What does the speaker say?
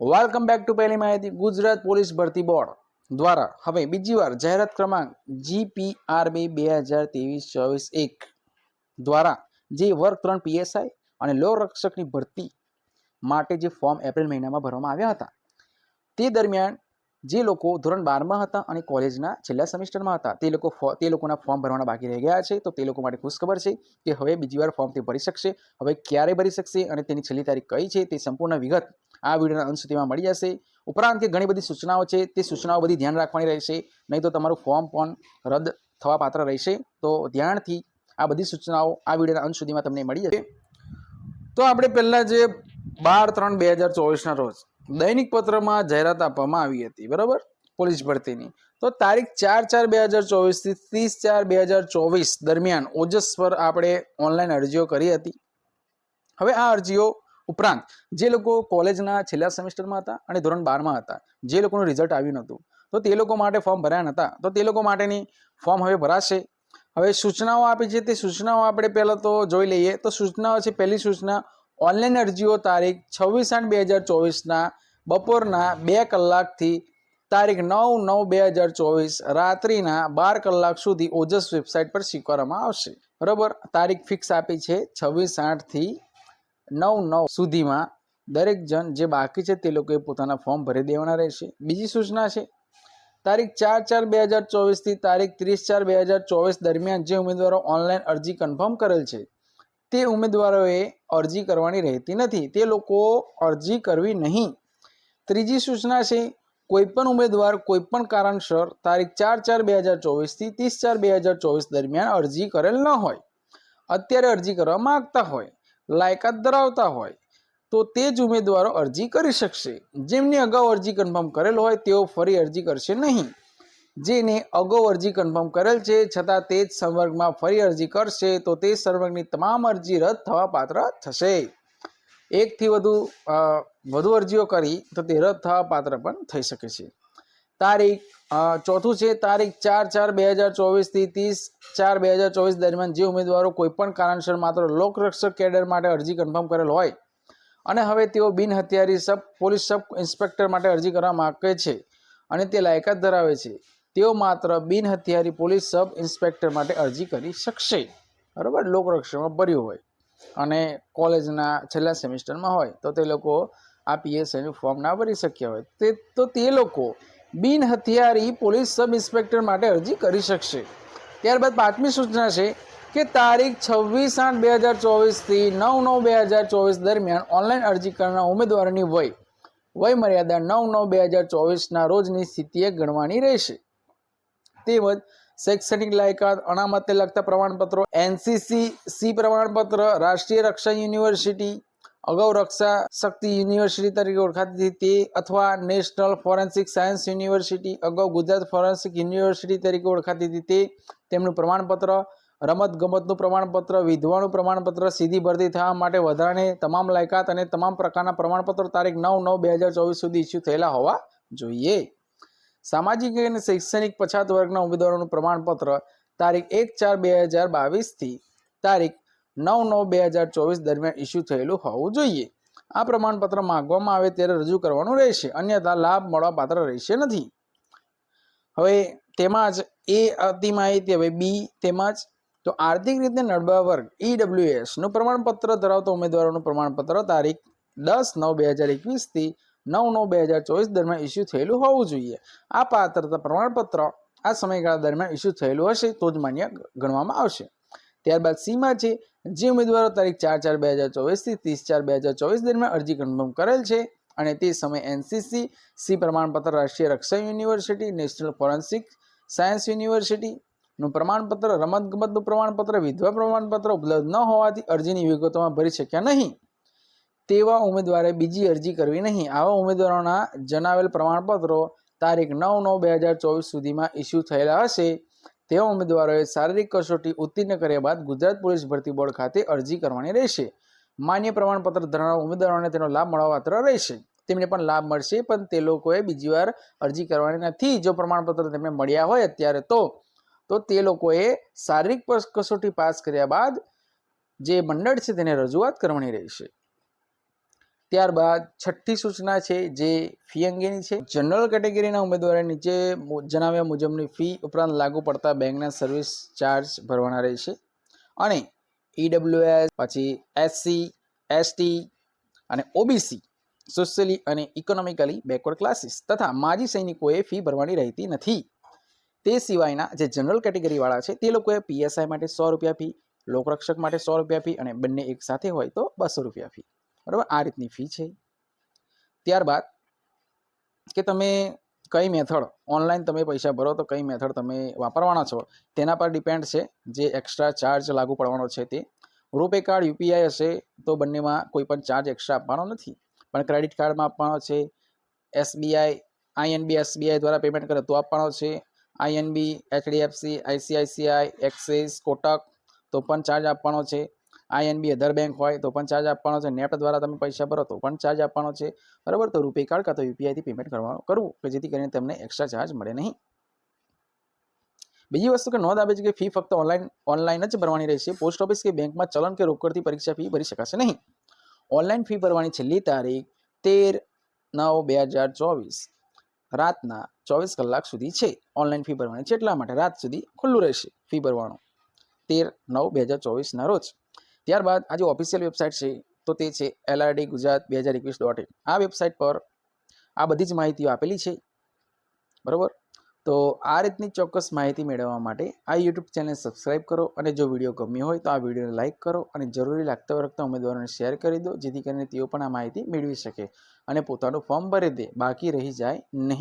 Welcome back to પહેલી માહિતી. Gujarat police ભરતી બોર્ડ દ્વારા હવે બીજી વાર જાહેરાત ક્રમાંક જીપીઆરબી બે હજાર ત્રેવીસ ચોવીસ એક દ્વારા જે વર્ગ ત્રણ પીએસઆઈ અને લો રક્ષકની ભરતી માટે જે ફોર્મ એપ્રિલ મહિનામાં ભરવામાં આવ્યા હતા. તે દરમિયાન જે લોકો ધોરણ બારમાં હતા અને કોલેજના છેલ્લા સેમિસ્ટરમાં હતા, તે લોકો તે લોકોના ફોર્મ ભરવાના બાકી રહી ગયા છે. તો તે લોકો માટે ખુશખબર છે કે હવે બીજી વાર ફોર્મ તે ભરી શકશે. હવે ક્યારે ભરી શકશે અને તેની છેલ્લી તારીખ કઈ છે તે સંપૂર્ણ વિગત આ વિડીયોના અંત સુધીમાં મળી જશે. ઉપરાંત કે ઘણી બધી સૂચનાઓ છે, તે સૂચનાઓ બધી ધ્યાન રાખવાની રહેશે. નહીં તો તમારું ફોર્મ પણ રદ થવા પાત્ર રહેશે. તો ધ્યાનથી આ બધી સૂચનાઓ આ વિડીયોના અંત સુધીમાં તમને મળી જશે. તો આપણે પહેલાં જે બાર ત્રણ બે હજાર ચોવીસના રોજ દૈનિક પત્રમાં જાહેરાત આપવામાં આવી હતી, બરાબર? પોલીસ ભરતીની. તો તારીખ ચાર ચાર બે હજાર ચોવીસથી ત્રીસ ચાર બે હજાર ચોવીસ દરમિયાન ઓજસ પર આપણે ઓનલાઈન અરજીઓ કરી હતી. હવે આ અરજીઓ ઉપરાંત જે લોકો કોલેજના છેલ્લા સેમિસ્ટરમાં હતા અને ધોરણ બારમાં હતા, જે લોકોનું રિઝલ્ટ આવ્યું નહોતું, તો તે લોકો માટે ફોર્મ ભર્યા નહોતા, તો તે લોકો માટેની ફોર્મ હવે ભરાશે. હવે સૂચનાઓ આપી છે તે સૂચનાઓ આપણે પહેલાં તો જોઈ લઈએ, તો સૂચનાઓ છે, પહેલી સૂચના ઓનલાઈન અરજીઓ તારીખ છવ્વીસ આઠ બે હજાર ચોવીસના, બપોરના બે કલાકથી તારીખ નવ નવ બે હજાર ચોવીસ, રાત્રિના બાર કલાક સુધી ઓજસ વેબસાઇટ પર સ્વીકારવામાં આવશે. બરાબર? તારીખ ફિક્સ આપી છે છવ્વીસ આઠથી નવ નવ સુધીમાં દરેક જણ જે બાકી છે તે લોકોએ પોતાના ફોર્મ ભરી દેવાના રહેશે. બીજી સૂચના છે, તારીખ ચાર ચાર બે હજાર ચોવીસથી તારીખ ત્રીસ ચાર બે હજાર ચોવીસ દરમિયાન જે ઉમેદવારો ઓનલાઈન અરજી કન્ફર્મ કરેલ છે, તે ઉમેદવારોએ અરજી કરવાની રહેતી નથી. તે લોકો અરજી કરવી નહીં. ત્રીજી સૂચના છે કોઈપણ ઉમેદવાર કોઈપણ કારણસર તારીખ ચાર ચાર બે હજાર ચોવીસથી ત્રીસ ચાર બે હજાર ચોવીસ દરમિયાન અરજી કરેલ ન હોય. અત્યારે અરજી કરવા માગતા હોય. લાયકાત ધરાવતા હોય, તો તે જ ઉમેદવારો અરજી કરી શકશે. જેમની અગાઉ અરજી કન્ફર્મ કરેલ હોય, તેઓ ફરી અરજી કરશે નહીં. જેને અગાઉ અરજી કન્ફર્મ કરેલ છે, છતાં તે જ સંવર્ગમાં ફરી અરજી કરશે, તો તે સંવર્ગની તમામ અરજી રદ થવા પાત્ર થશે. એકથી વધુ વધુ અરજીઓ કરી, તો તે રદ થવા પાત્ર પણ થઈ શકે છે. તારીખ ચોથું છે તારીખ ચાર ચાર બે હજાર ચોવીસથી ત્રીસ ચાર બે હજાર ચોવીસ દરમિયાન જે ઉમેદવારો કોઈપણ કારણસર માત્ર લોકરક્ષક કેડર માટે અરજી કન્ફર્મ કરેલ હોય અને હવે તેઓ બિન હથિયારી સબ, પોલીસ સબ ઇન્સ્પેક્ટર માટે અરજી કરવા માગે છે અને તે લાયકાત ધરાવે છે. તેઓ માત્ર બિન હથિયારી પોલીસ સબ ઇન્સ્પેક્ટર માટે અરજી કરી શકશે. બરાબર? લોકરક્ષકમાં ભર્યું હોય અને કોલેજના છેલ્લા સેમિસ્ટરમાં હોય તો તે લોકો આ પીએસઆઈનું ફોર્મ ના ભરી શક્યા હોય. તે, તો તે લોકો બિન હથિયારી પોલીસ સબ ઇન્સ્પેક્ટર માટે અરજી કરી શકશે. ત્યારબાદ પાંચમી સૂચના છે કે તારીખ છવ્વીસ આઠ બે હજાર ચોવીસથી નવ નવ બે હજાર ચોવીસ દરમિયાન ઓનલાઈન અરજી કરનાર ઉમેદવારોની વય વય મર્યાદા નવ નવ બે હજાર ચોવીસના રોજની સ્થિતિએ ગણવાની રહેશે. તેમજ શૈક્ષણિક લાયકાત, અનામતને લગતા પ્રમાણપત્રો, એનસીસી સી પ્રમાણપત્ર, રાષ્ટ્રીય રક્ષા યુનિવર્સિટી અગાઉ રક્ષા શક્તિ યુનિવર્સિટી તરીકે ઓળખાતી હતી. તે અથવા નેશનલ ફોરેન્સિક સાયન્સ યુનિવર્સિટી, અગાઉ ગુજરાત ફોરેન્સિક યુનિવર્સિટી તરીકે ઓળખાતી હતી. તે તેમનું પ્રમાણપત્ર, રમત ગમતનું પ્રમાણપત્ર, વિધવાનું પ્રમાણપત્ર સીધી ભરતી થવા માટે વધારાને તમામ લાયકાત અને તમામ પ્રકારના પ્રમાણપત્રો તારીખ નવ નવ બે હજાર ચોવીસ સુધી ઇસ્યુ થયેલા હોવા જોઈએ. સામાજિક અને શૈક્ષણિક પછાત વર્ગના ઉમેદવારોનું પ્રમાણપત્ર તારીખ એક ચાર બે હજાર બાવીસથી તારીખ નવ નવ બે હજાર ચોવીસ દરમિયાન ઇસ્યુ થયેલું હોવું જોઈએ. આ પ્રમાણપત્ર માગવામાં આવે ત્યારે રજૂ કરવાનું રહેશે, અન્યથા લાભ મળવા પાત્ર રહેશે નથી. હવે તેમાં જ એ અતિ માહિતી હવે બી તેમજ તો આર્થિક રીતે નડબા વર્ગ ઈડબ્લ્યુએસનું પ્રમાણપત્ર ધરાવતા ઉમેદવારોનું પ્રમાણપત્ર તારીખ દસ નવ બે હજાર એકવીસથી નવ નવ બે હજાર ચોવીસ દરમિયાન ઇસ્યુ થયેલું હોવું જોઈએ. આ પાત્રતા પ્રમાણપત્ર આ સમયગાળા દરમિયાન ઇસ્યુ થયેલું હશે તો જ માન્ય ગણવામાં આવશે. ત્યારબાદ સીમાં છે જે ઉમેદવારો તારીખ ચાર ચાર બે હજાર ચોવીસથી ત્રીસ ચાર બે હજાર ચોવીસ દરમિયાન અરજી કન્ફર્મ કરેલ છે અને તે સમય એનસીસી સી પ્રમાણપત્ર, Rashtriya Raksha university, national forensic science યુનિવર્સિટીનું પ્રમાણપત્ર, રમતગમતનું પ્રમાણપત્ર, વિધવા પ્રમાણપત્ર ઉપલબ્ધ ન હોવાથી અરજીની વિગતોમાં ભરી શક્યા નહીં. તેવા ઉમેદવારે બીજી અરજી કરવી નહીં. આવા ઉમેદવારોના જણાવેલ પ્રમાણપત્રો તારીખ નવ નવ બે હજાર ચોવીસ સુધીમાં ઇસ્યુ થયેલા હશે. તેવા ઉમેદવારોએ શારીરિક કસોટી ઉત્તીર્ણ કર્યા બાદ ગુજરાત પોલીસ ભરતી બોર્ડ ખાતે અરજી કરવાની રહેશે. માન્ય પ્રમાણપત્ર ધરાવનાર ઉમેદવારોને તેનો લાભ મળવાપાત્ર રહેશે. તેમને પણ લાભ મળશે, પણ તે લોકોએ બીજી વાર અરજી કરવાની નથી. જો પ્રમાણપત્ર તેમને મળ્યા હોય અત્યારે તો તો તે લોકોએ શારીરિક કસોટી પાસ કર્યા બાદ જે મંડળ છે તેને રજૂઆત કરવાની રહેશે. ત્યારબાદ છઠ્ઠી સૂચના છે જે ફી અંગેની છે. જનરલ કેટેગરીના ઉમેદવારે નીચે જણાવ્યા મુજબની ફી ઉપરાંત લાગુ પડતા બેંકના સર્વિસ ચાર્જ ભરવાના રહેશે. અને ઈડબ્લ્યુએસ પછી એસસી એસટી અને ઓબીસી સોશિયલી અને ઇકોનોમિકલી બેકવર્ડ ક્લાસીસ તથા માજી સૈનિકોએ ફી ભરવાની રહેતી નથી. તે સિવાયના જે જનરલ કેટેગરીવાળા છે તે લોકોએ પીએસઆઈ માટે સો રૂપિયા ફી, લોકરક્ષક માટે સો રૂપિયા ફી અને બંને એક સાથે હોય તો બસો રૂપિયા ફી. બરાબર? આ રીતની ફી છે. ત્યારબાદ કે તમે કઈ મેથડ ઓનલાઈન તમે પૈસા ભરો તો કઈ મેથડ તમે વાપરવાના છો, તેના પર ડિપેન્ડ છે જે એક્સ્ટ્રા ચાર્જ લાગુ પડવાનો છે તે. રૂપે કાર્ડ, યુપીઆઈ હશે તો બંનેમાં કોઈ પણ ચાર્જ એક્સ્ટ્રા આપવાનો નથી. પણ ક્રેડિટ કાર્ડમાં આપવાનો છે, એસબીઆઈ, આઈએનબી, એસબીઆઈ દ્વારા પેમેન્ટ કરે તો આપવાનો છે. INB, HDFC, ICICI, Axis, Kotak તો પણ ચાર્જ આપવાનો છે. આઈએનબી અધર બેંક હોય તો પણ ચાર્જ આપવાનો છે. નેટ દ્વારા તમે પૈસા ભરો તો પણ ચાર્જ આપવાનો છે. બરાબર? તો રૂપે કાર્ડ કાં તો યુપીઆઈથી પેમેન્ટ કરવાનું કરવું કે જેથી કરીને તમને એક્સ્ટ્રા ચાર્જ મળે નહીં. બીજી વસ્તુ કે નોંધ આપે છે કે ફી ફક્ત ઓનલાઈન ઓનલાઈન જ ભરવાની રહેશે. પોસ્ટ ઓફિસ કે બેંકમાં ચલણ કે રોકડથી પરીક્ષા ફી ભરી શકાશે નહીં. ઓનલાઈન ફી ભરવાની છેલ્લી તારીખ તેર નવ બે હજાર ચોવીસ. રાતના ચોવીસ કલાક સુધી છે. ઓનલાઈન ફી ભરવાની છે. એટલા માટે રાત સુધી ખુલ્લું રહેશે ફી ભરવાનું. તેર નવ બે હજાર ચોવીસના રોજ. ત્યારબાદ આ જે ઓફિશિયલ વેબસાઇટ છે, તો તે છે એલઆરડી ગુજરાત બે હજાર એકવીસ ડોટ ઇન આ વેબસાઇટ પર આ બધી જ માહિતીઓ આપેલી છે, બરાબર? તો આ રીતની ચોક્કસ માહિતી મેળવવા માટે આ યુટ્યુબ ચેનલ સબસ્ક્રાઇબ કરો અને જો વીડિયો ગમ્યો હોય તો આ વિડીયોને લાઇક કરો અને જરૂરી લાગતા વળગતા ઉમેદવારોને શેર કરી દો, જેથી કરીને તેઓ પણ આ માહિતી મેળવી શકે અને પોતાનું ફોર્મ ભરી દે, બાકી રહી જાય નહીં.